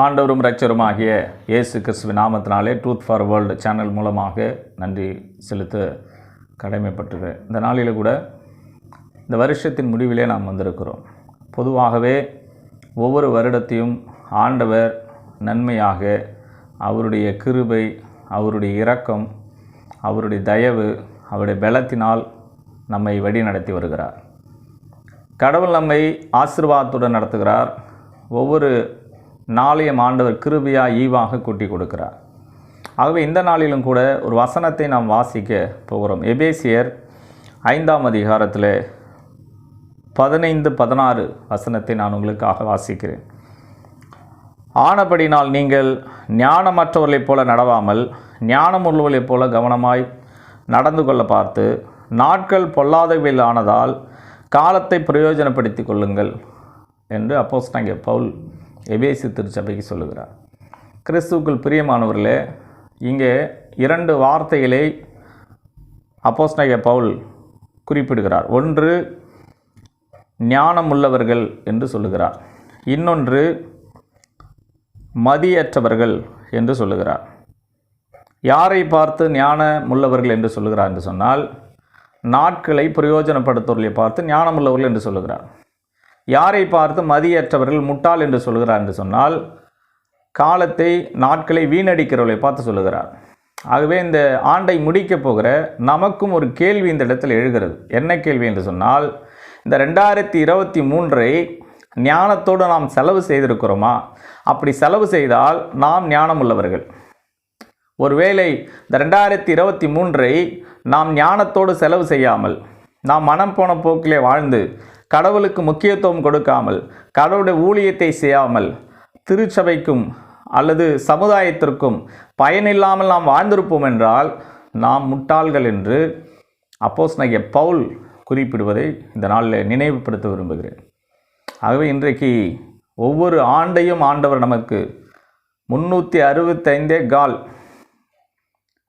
ஆண்டவரும் இரட்சருமாகிய இயேசு கிறிஸ்துவின் நாமத்தினாலே ட்ரூத் ஃபார் வேர்ல்டு சேனல் மூலமாக நன்றி செலுத்த கடமைப்பட்டிருக்கிறேன். இந்த நாளில் கூட இந்த வருஷத்தின் முடிவிலே நாம் வந்திருக்கிறோம். பொதுவாகவே ஒவ்வொரு வருடத்தையும் ஆண்டவர் நன்மையாக அவருடைய கிருபை அவருடைய இரக்கம் அவருடைய தயவு அவருடைய பலத்தினால் நம்மை வழி நடத்தி வருகிறார். கடவுள் நம்மை ஆசிர்வாதத்துடன் நடத்துகிறார். ஒவ்வொரு நாளையும் ஆண்டவர் கிருபியா ஈவாக கூட்டி கொடுக்கிறார். ஆகவே இந்த நாளிலும் கூட ஒரு வசனத்தை நாம் வாசிக்க போகிறோம். எபேசியர் ஐந்தாம் அதிகாரத்தில் பதினைந்து பதினாறு வசனத்தை நான் உங்களுக்காக வாசிக்கிறேன். ஆனபடினால் நீங்கள் ஞானமற்றவர்களைப் போல நடவாமல் ஞானமுள்ளவர்களைப் போல கவனமாய் நடந்து கொள்ள பார்த்து நாட்கள் பொல்லாதவையில் ஆனதால் காலத்தை பிரயோஜனப்படுத்தி கொள்ளுங்கள் என்று அப்போஸ் நாங்கள் பவுல் எபேசி திருச்சபைக்கு சொல்லுகிறார். கிறிஸ்துவுக்குள் பிரியமானவர்களே இங்கே இரண்டு வார்த்தைகளை அப்போஸ்னக பவுல் குறிப்பிடுகிறார். ஒன்று ஞானமுள்ளவர்கள் என்று சொல்லுகிறார். இன்னொன்று மதியற்றவர்கள் என்று சொல்லுகிறார். யாரை பார்த்து ஞானம் உள்ளவர்கள் என்று சொல்லுகிறார் என்று சொன்னால் நாட்களை பிரயோஜனப்படுத்துவர்களை பார்த்து ஞானமுள்ளவர்கள் என்று சொல்லுகிறார். யாரை பார்த்து மதியற்றவர்கள் முட்டாள் என்று சொல்லுகிறார் என்று சொன்னால் காலத்தை நாட்களை வீணடிக்கிறவர்களை பார்த்து சொல்லுகிறார். ஆகவே இந்த ஆண்டை முடிக்கப் போகிற நமக்கும் ஒரு கேள்வி இந்த இடத்தில் எழுகிறது. என்ன கேள்வி என்று சொன்னால் இந்த ரெண்டாயிரத்தி இருபத்தி மூன்றை ஞானத்தோடு நாம் செலவு செய்திருக்கிறோமா? அப்படி செலவு செய்தால் நாம் ஞானமுள்ளவர்கள். ஒருவேளை இந்த ரெண்டாயிரத்தி இருபத்தி மூன்றை நாம் ஞானத்தோடு செலவு செய்யாமல் நாம் மனம் போன போக்கிலே வாழ்ந்து கடவுளுக்கு முக்கியத்துவம் கொடுக்காமல் கடவுளுடைய ஊழியத்தை செய்யாமல் திருச்சபைக்கும் அல்லது சமுதாயத்திற்கும் பயனில்லாமல் நாம் வாழ்ந்திருப்போம் என்றால் நாம் முட்டாள்கள் என்று அப்போஸ் நகிய பவுல் குறிப்பிடுவதை இந்த நாளில் நினைவுபடுத்த விரும்புகிறேன். ஆகவே இன்றைக்கு ஒவ்வொரு ஆண்டையும் ஆண்டவர் நமக்கு முன்னூற்றி அறுபத்தைந்தே கால்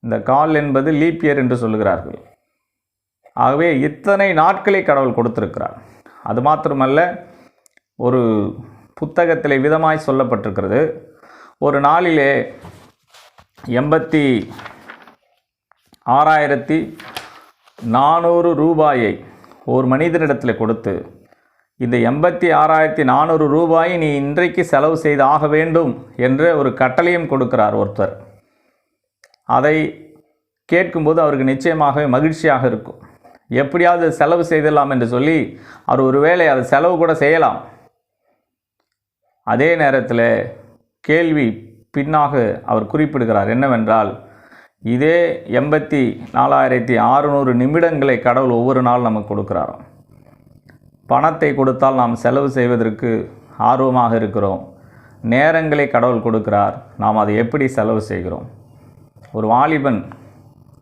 இந்த கால் என்பது லீப் இயர் என்று சொல்லுகிறார்கள். ஆகவே இத்தனை நாட்களை கடவுள் கொடுத்திருக்கிறார். அது மாத்திரமல்ல ஒரு புத்தகத்திலே விதமாய் சொல்லப்பட்டிருக்கிறது. ஒரு நாளிலே எண்பத்தி ஆறாயிரத்தி நானூறு ரூபாயை ஒரு மனிதனிடத்தில் கொடுத்து இந்த எண்பத்தி ஆறாயிரத்தி நானூறு ரூபாயை நீ இன்றைக்கு செலவு செய்து ஆக வேண்டும் என்ற ஒரு கட்டளையும் கொடுக்கிறார் ஒருத்தர். அதை கேட்கும்போது அவருக்கு நிச்சயமாகவே மகிழ்ச்சியாக இருக்கும். எப்படியாவது செலவு செய்திடலாம் என்று சொல்லி அவர் ஒருவேளை அதை செலவு கூட செய்யலாம். அதே நேரத்தில் கேள்வி பின்னாக அவர் குறிப்பிடுகிறார் என்னவென்றால் இதே எண்பத்தி நாலாயிரத்தி அறுநூறு நிமிடங்களை கடவுள் ஒவ்வொரு நாள் நமக்கு கொடுக்குறாரோ பணத்தை கொடுத்தால் நாம் செலவு செய்வதற்கு ஆர்வமாக இருக்கிறோம். நேரங்களை கடவுள் கொடுக்கிறார். நாம் அதை எப்படி செலவு செய்கிறோம்? ஒரு வாலிபன்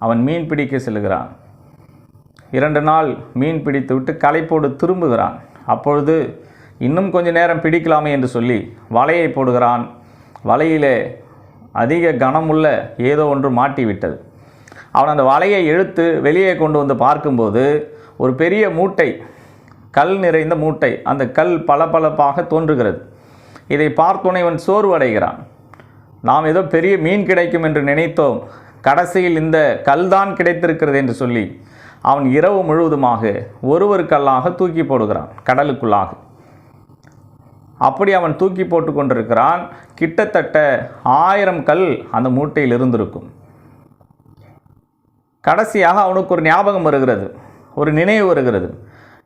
அவன் மீன் பிடிக்க செல்கிறான். இரண்டு நாள் மீன் பிடித்து விட்டு களைப்போடு திரும்புகிறான். அப்பொழுது இன்னும் கொஞ்ச நேரம் பிடிக்கலாமே என்று சொல்லி வலையை போடுகிறான். வலையிலே அதிக கனமுள்ள ஏதோ ஒன்று மாட்டிவிட்டது. அவன் அந்த வலையை இழுத்து வெளியே கொண்டு வந்து பார்க்கும்போது ஒரு பெரிய மூட்டை கல் நிறைந்த மூட்டை அந்த கல் பளபளப்பாக தோன்றுகிறது. இதை பார்த்தோன்னே இவன் சோர்வடைகிறான். நாம் ஏதோ பெரிய மீன் கிடைக்கும் என்று நினைத்தோம். கடைசியில் இந்த கல் தான் கிடைத்திருக்கிறது என்று சொல்லி அவன் இரவு முழுவதுமாக ஒருவர் கல்லாக தூக்கி போடுகிறான் கடலுக்குள்ளாக. அப்படி அவன் தூக்கி போட்டு கொண்டிருக்கிறான். கிட்டத்தட்ட ஆயிரம் கல் அந்த மூட்டையில் இருந்திருக்கும். கடைசியாக அவனுக்கு ஒரு ஞாபகம் வருகிறது ஒரு நினைவு வருகிறது.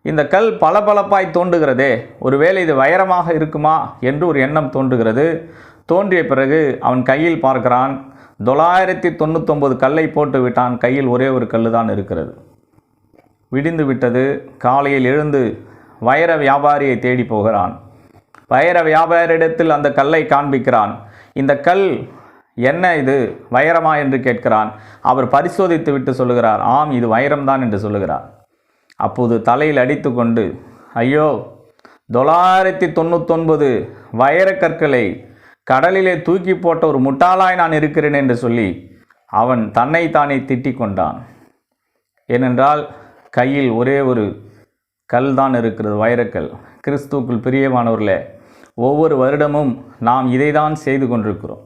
இந்த கல் பளபளப்பாய் தோன்றுகிறதே ஒருவேளை இது வைரமாக இருக்குமா என்று ஒரு எண்ணம் தோன்றுகிறது. தோன்றிய பிறகு அவன் கையில் பார்க்கிறான். தொள்ளாயிரத்தி தொண்ணூத்தொம்பது கல்லை போட்டு விட்டான் கையில் ஒரே ஒரு கல் தான் இருக்கிறது. விடிந்து விட்டது காலையில் எழுந்து வைர வியாபாரியை தேடி போகிறான். வைர வியாபாரியிடத்தில் அந்த கல்லை காண்பிக்கிறான். இந்த கல் என்ன இது? வைரமா என்று கேட்கிறான். அவர் பரிசோதித்து விட்டு சொல்லுகிறார் ஆம் இது வைரம்தான் என்று சொல்லுகிறார். அப்போது தலையில் அடித்து கொண்டு ஐயோ தொள்ளாயிரத்தி தொண்ணூத்தொன்பது வைரக்கற்களை கடலிலே தூக்கி போட்ட ஒரு முட்டாளாய் நான் இருக்கிறேன் என்று சொல்லி அவன் தன்னைத்தானே திட்டிக் கொண்டான். ஏனென்றால் கையில் ஒரே ஒரு கல் தான் இருக்கிறது வைரக்கல். கிறிஸ்துவுக்குள் பிரியமானவர்களே ஒவ்வொரு வருடமும் நாம் இதை தான் செய்து கொண்டிருக்கிறோம்.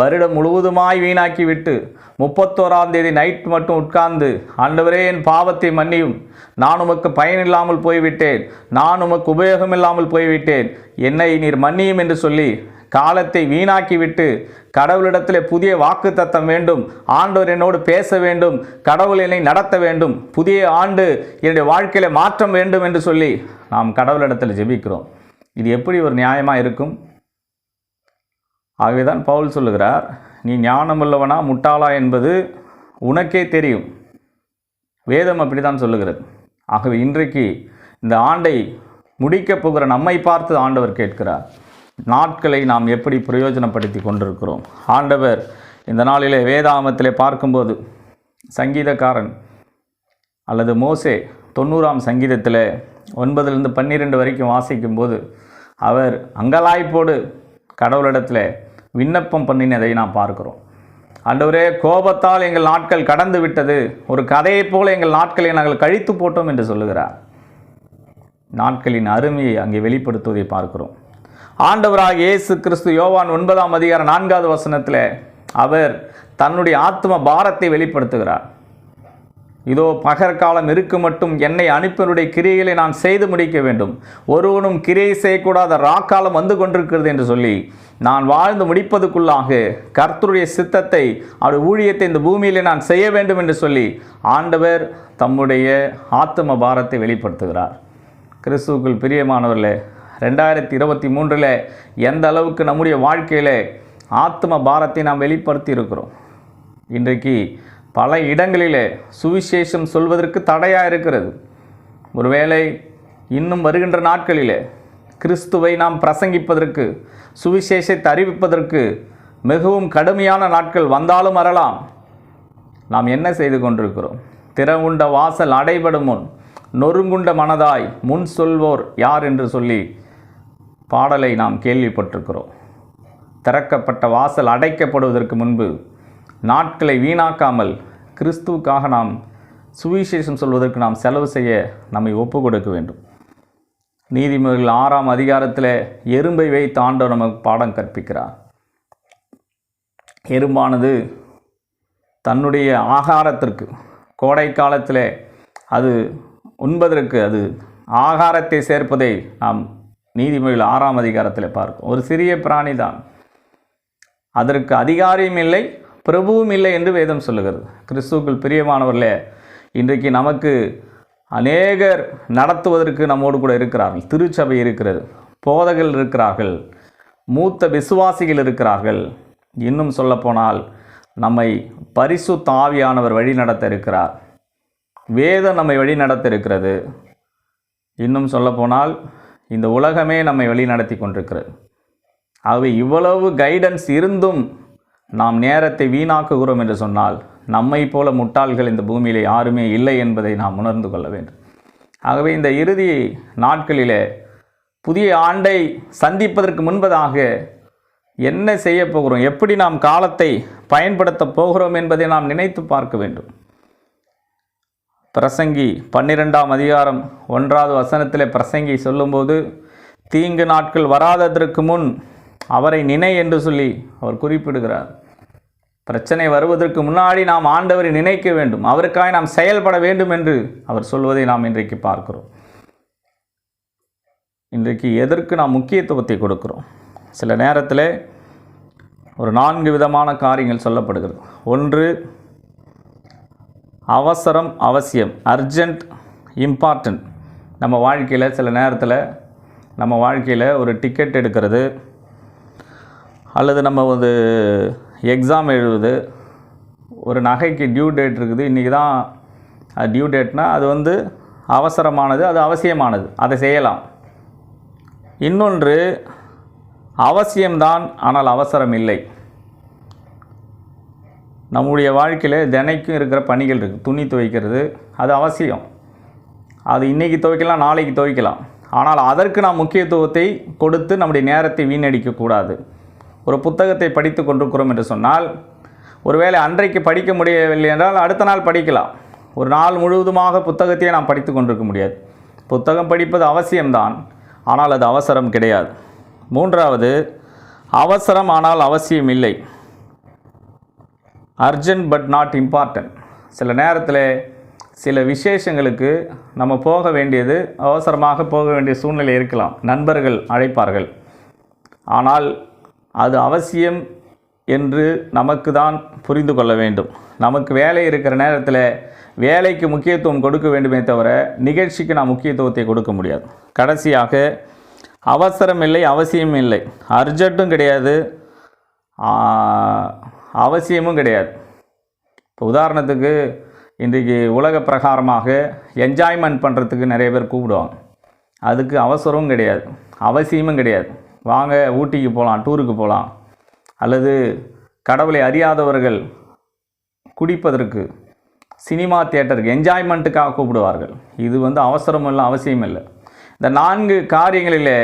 வருடம் முழுவதுமாய் வீணாக்கி விட்டு முப்பத்தோராம் தேதி நைட் மட்டும் உட்கார்ந்து ஆண்டவரே என் பாவத்தை மன்னியும். நான் உமக்கு பயனில்லாமல் போய்விட்டேன். நான் உமக்கு உபயோகம் இல்லாமல் போய்விட்டேன். என்னை நீர் மன்னியும் என்று சொல்லி காலத்தை வீணாக்கிவிட்டு கடவுளிடத்தில் புதிய வாக்கு தத்தம் வேண்டும். ஆண்டவர் என்னோடு பேச வேண்டும். கடவுள் என்னை நடத்த வேண்டும். புதிய ஆண்டு என்னுடைய வாழ்க்கையில மாற்றம் வேண்டும் என்று சொல்லி நாம் கடவுளிடத்தில் ஜெபிக்கிறோம். இது எப்படி ஒரு நியாயமாக இருக்கும்? ஆகவேதான் பவுல் சொல்லுகிறார் நீ ஞானமுள்ளவனா முட்டாளா என்பது உனக்கே தெரியும். வேதம் அப்படித்தான் சொல்லுகிறது. ஆகவே இன்றைக்கு இந்த ஆண்டை முடிக்கப் போகிற நம்மை பார்த்து ஆண்டவர் கேட்கிறார். நாட்களை நாம் எப்படி பிரயோஜனப்படுத்தி கொண்டிருக்கிறோம்? ஆண்டவர் இந்த நாளிலே வேதாமத்திலே பார்க்கும்போது சங்கீதக்காரன் அல்லது மோசே தொண்ணூறாம் சங்கீதத்தில் ஒன்பதுலேருந்து பன்னிரெண்டு வரைக்கும் வாசிக்கும்போது அவர் அங்கலாய்ப்போடு கடவுளிடத்தில் விண்ணப்பம் பண்ணினதை நாம் பார்க்கிறோம். ஆண்டவரே கோபத்தால் எங்கள் நாட்கள் கடந்து விட்டது. ஒரு கதையைப் போல எங்கள் நாட்களை நாங்கள் கழித்து போட்டோம் என்று சொல்லுகிறார். நாட்களின் அருமையை அங்கே வெளிப்படுத்துவதை பார்க்கிறோம். ஆண்டவராக இயேசு கிறிஸ்து யோவான் ஒன்பதாம் அதிகாரம் நான்காவது வசனத்தில் அவர் தன்னுடைய ஆத்ம பாரத்தை வெளிப்படுத்துகிறார். இதோ பகற்காலம் இருக்கு மட்டும் என்னை அனுப்பினுடைய கிரியைகளை நான் செய்து முடிக்க வேண்டும். ஒருவனும் கிரியை செய்யக்கூடாத ராக்காலம் வந்து கொண்டிருக்கிறது என்று சொல்லி நான் வாழ்ந்து முடிப்பதுக்குள்ளாக கர்த்தருடைய சித்தத்தை அவருடைய ஊழியத்தை இந்த பூமியிலே நான் செய்ய வேண்டும் என்று சொல்லி ஆண்டவர் தம்முடைய ஆத்ம பாரத்தை வெளிப்படுத்துகிறார். கிறிஸ்துவுக்குள் பிரியமானவர்களே ரெண்டாயிரத்தி இருபத்தி மூன்றில் எந்த அளவுக்கு நம்முடைய வாழ்க்கையில் ஆத்ம பாரத்தை நாம் வெளிப்படுத்தி இருக்கிறோம் இன்றைக்கு பல இடங்களிலே சுவிசேஷம் சொல்வதற்கு தடையாக இருக்கிறது. ஒருவேளை இன்னும் வருகின்ற நாட்களிலே கிறிஸ்துவை நாம் பிரசங்கிப்பதற்கு சுவிசேஷத்தை அறிவிப்பதற்கு மிகவும் கடுமையான நாட்கள் வந்தாலும் வரலாம். நாம் என்ன செய்து கொண்டிருக்கிறோம்? திறவுண்ட வாசல் அடைபடும் முன் நொறுங்குண்ட மனதாய் முன் சொல்வோர் யார் என்று சொல்லி பாடலை நாம் கேள்விப்பட்டிருக்கிறோம். திறக்கப்பட்ட வாசல் அடைக்கப்படுவதற்கு முன்பு நாட்களை வீணாக்காமல் கிறிஸ்துவுக்காக நாம் சுவிசேஷம் சொல்வதற்கு நாம் செலவு செய்ய நம்மை ஒப்பு கொடுக்க வேண்டும். நீதிமொழிகள் ஆறாம் அதிகாரத்தில் எறும்பை வைத்து ஆண்டவர் நமக்கு பாடம் கற்பிக்கிறார். எறும்பானது தன்னுடைய ஆகாரத்திற்கு கோடை காலத்தில் அது உண்பதற்கு அது ஆகாரத்தை சேர்ப்பதை நாம் நீதிமொழிகள் ஆறாம் அதிகாரத்தில் பார்க்கும். ஒரு சிறிய பிராணி தான். அதற்கு அதிகாரியும் இல்லை பிரபுவும் இல்லை என்று வேதம் சொல்லுகிறது. கிறிஸ்துவுக்குள் பிரியமானவர்களே இன்றைக்கு நமக்கு அநேகர் நடத்துவதற்கு நம்மோடு கூட இருக்கிறார்கள். திருச்சபை இருக்கிறது போதகர்கள் இருக்கிறார்கள் மூத்த விசுவாசிகள் இருக்கிறார்கள். இன்னும் சொல்லப்போனால் நம்மை பரிசு தாவியானவர் வழி நடத்த இருக்கிறார். வேதம் நம்மை வழி நடத்த இருக்கிறது. இன்னும் சொல்லப்போனால் இந்த உலகமே நம்மை வழிநடத்தி கொண்டிருக்கிறது. ஆகவே இவ்வளவு கைடன்ஸ் இருந்தும் நாம் நேரத்தை வீணாக்குகிறோம் என்று சொன்னால் நம்மை போல முட்டாள்கள் இந்த பூமியில் யாருமே இல்லை என்பதை நாம் உணர்ந்து கொள்ள வேண்டும். ஆகவே இந்த இறுதி நாட்களிலே புதிய ஆண்டை சந்திப்பதற்கு முன்பதாக என்ன செய்ய போகிறோம்? எப்படி நாம் காலத்தை பயன்படுத்தப் போகிறோம் என்பதை நாம் நினைத்து பார்க்க வேண்டும். பிரசங்கி பன்னிரெண்டாம் அதிகாரம் ஒன்றாவது வசனத்திலே பிரசங்கி சொல்லும்போது தீங்கு நாட்கள் வராததற்கு முன் அவரை நினை என்று சொல்லி அவர் குறிப்பிடுகிறார். பிரச்சனை வருவதற்கு முன்னாடி நாம் ஆண்டவரை நினைக்க வேண்டும். அவருக்காக நாம் செயல்பட வேண்டும் என்று அவர் சொல்வதை நாம் இன்றைக்கு பார்க்கிறோம். இன்றைக்கு எதற்கு நாம் முக்கியத்துவத்தை கொடுக்கிறோம்? சில நேரத்தில் ஒரு நான்கு விதமான காரியங்கள் சொல்லப்படுகிறது. ஒன்று அவசரம் அவசியம் அர்ஜெண்ட் இம்பார்ட்டன்ட் நம்ம வாழ்க்கையில் சில நேரத்தில் நம்ம வாழ்க்கையில் ஒரு டிக்கெட் எடுக்கிறது அல்லது நம்ம வந்து எக்ஸாம் எழுதுவது ஒரு நகைக்கு டியூ டேட் இருக்குது இன்றைக்கி தான் டியூ டேட்னால் அது வந்து அவசரமானது அது அவசியமானது அதை செய்யலாம். இன்னொன்று அவசியம்தான் ஆனால் அவசரம் இல்லை. நம்முடைய வாழ்க்கையில் தினைக்கும் இருக்கிற பணிகள் இருக்குது துணி துவைக்கிறது அது அவசியம். அது இன்றைக்கி துவைக்கலாம் நாளைக்கு துவைக்கலாம். ஆனால் அதற்கு நாம் முக்கியத்துவத்தை கொடுத்து நம்முடைய நேரத்தை வீணடிக்கக்கூடாது ஒரு புத்தகத்தை படித்து கொண்டிருக்கிறோம் என்று சொன்னால் ஒருவேளை அன்றைக்கு படிக்க முடியவில்லை என்றால் அடுத்த நாள் படிக்கலாம். ஒரு நாள் முழுவதுமாக புத்தகத்தையே நாம் படித்து கொண்டிருக்க முடியாது. புத்தகம் படிப்பது அவசியம்தான். ஆனால் அது அவசரம் கிடையாது. மூன்றாவது அவசரம் ஆனால் அவசியம் இல்லை அர்ஜென்ட் பட் நாட் இம்பார்ட்டன்ட். சில நேரத்தில் சில விசேஷங்களுக்கு நம்ம போக வேண்டியது அவசரமாக போக வேண்டிய சூழ்நிலை இருக்கலாம். நண்பர்கள் அழைப்பார்கள். ஆனால் அது அவசியம் என்று நமக்கு தான் புரிந்து கொள்ள வேண்டும். நமக்கு வேலை இருக்கிற நேரத்தில் வேலைக்கு முக்கியத்துவம் கொடுக்க வேண்டுமே தவிர நிகழ்ச்சிக்கு நான் முக்கியத்துவத்தை கொடுக்க முடியாது. கடைசியாக அவசரம் இல்லை அவசியம் இல்லை. அர்ஜென்ட்டும் கிடையாது. அவசியமும் கிடையாது. இப்போ உதாரணத்துக்கு இன்றைக்கு உலக பிரகாரமாக என்ஜாய்மெண்ட் பண்ணுறதுக்கு நிறைய பேர் கூப்பிடுவாங்க. அதுக்கு அவசரமும் கிடையாது. அவசியமும் கிடையாது. வாங்க ஊட்டிக்கு போகலாம் டூருக்கு போகலாம் அல்லது கடவுளை அறியாதவர்கள் குடிப்பதற்கு சினிமா தேட்டருக்கு என்ஜாய்மெண்ட்டுக்காக கூப்பிடுவார்கள். இது வந்து அவசரம் இல்லை அவசியம் இல்லை. இந்த நான்கு காரியங்களிலே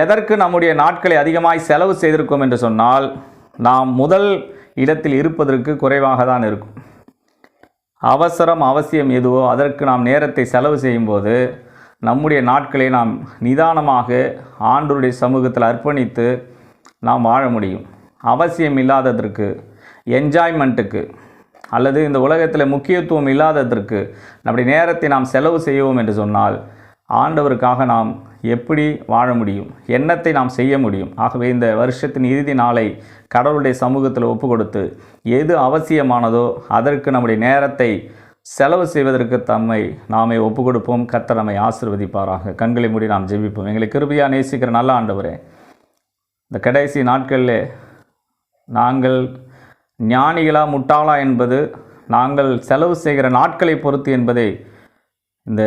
எதற்கு நம்முடைய நாட்களை அதிகமாய் செலவு செய்திருக்கோம் என்று சொன்னால் நாம் முதல் இடத்தில் இருப்பதற்கு குறைவாக தான் இருக்கும். அவசரம் அவசியம் எதுவோ அதற்கு நாம் நேரத்தை செலவு செய்யும்போது நம்முடைய நாட்களை நாம் நிதானமாக ஆண்டவருடைய சமூகத்தில் அர்ப்பணித்து நாம் வாழ முடியும். அவசியம் இல்லாததற்கு என்ஜாய்மெண்ட்டுக்கு அல்லது இந்த உலகத்தில் முக்கியத்துவம் இல்லாததற்கு நம்முடைய நேரத்தை நாம் செலவு செய்வோம் என்று சொன்னால் ஆண்டவருக்காக நாம் எப்படி வாழ முடியும்? என்னத்தை நாம் செய்ய முடியும்? ஆகவே இந்த வருஷத்தின் இறுதி நாளை கடவுளுடைய சமூகத்தில் ஒப்பு கொடுத்து எது அவசியமானதோ அதற்கு நம்முடைய நேரத்தை செலவு செய்வதற்கு தம்மை நாமே ஒப்பு கொடுப்போம் கர்த்தர் நம்மை ஆசிர்வதிப்பாராக. கண்களை மூடி நாம் ஜெபிப்போம். எங்களை கிருபியாக நேசிக்கிற நல்ல ஆண்டவரே இந்த கடைசி நாட்களில் நாங்கள் ஞானிகளா முட்டாளா என்பது நாங்கள் செலவு செய்கிற நாட்களை பொறுத்து என்பதை இந்த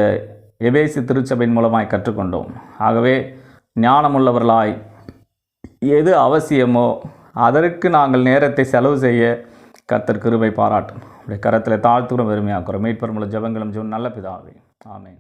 எபேசி திருச்சபையின் மூலமாய் கற்றுக்கொண்டோம் ஆகவே ஞானமுள்ளவர்களாய் எது அவசியமோ அதற்கு நாங்கள் நேரத்தை செலவு செய்ய கத்தர் கிருபை பாராட்டும் அப்படி கரத்தில் தாழ்த்துகிறோம் பெருமையாக்குறோம் மீட்பர் மூலம் ஜபங்களும் ஜெபம் நல்ல பிதாவே ஆமேன்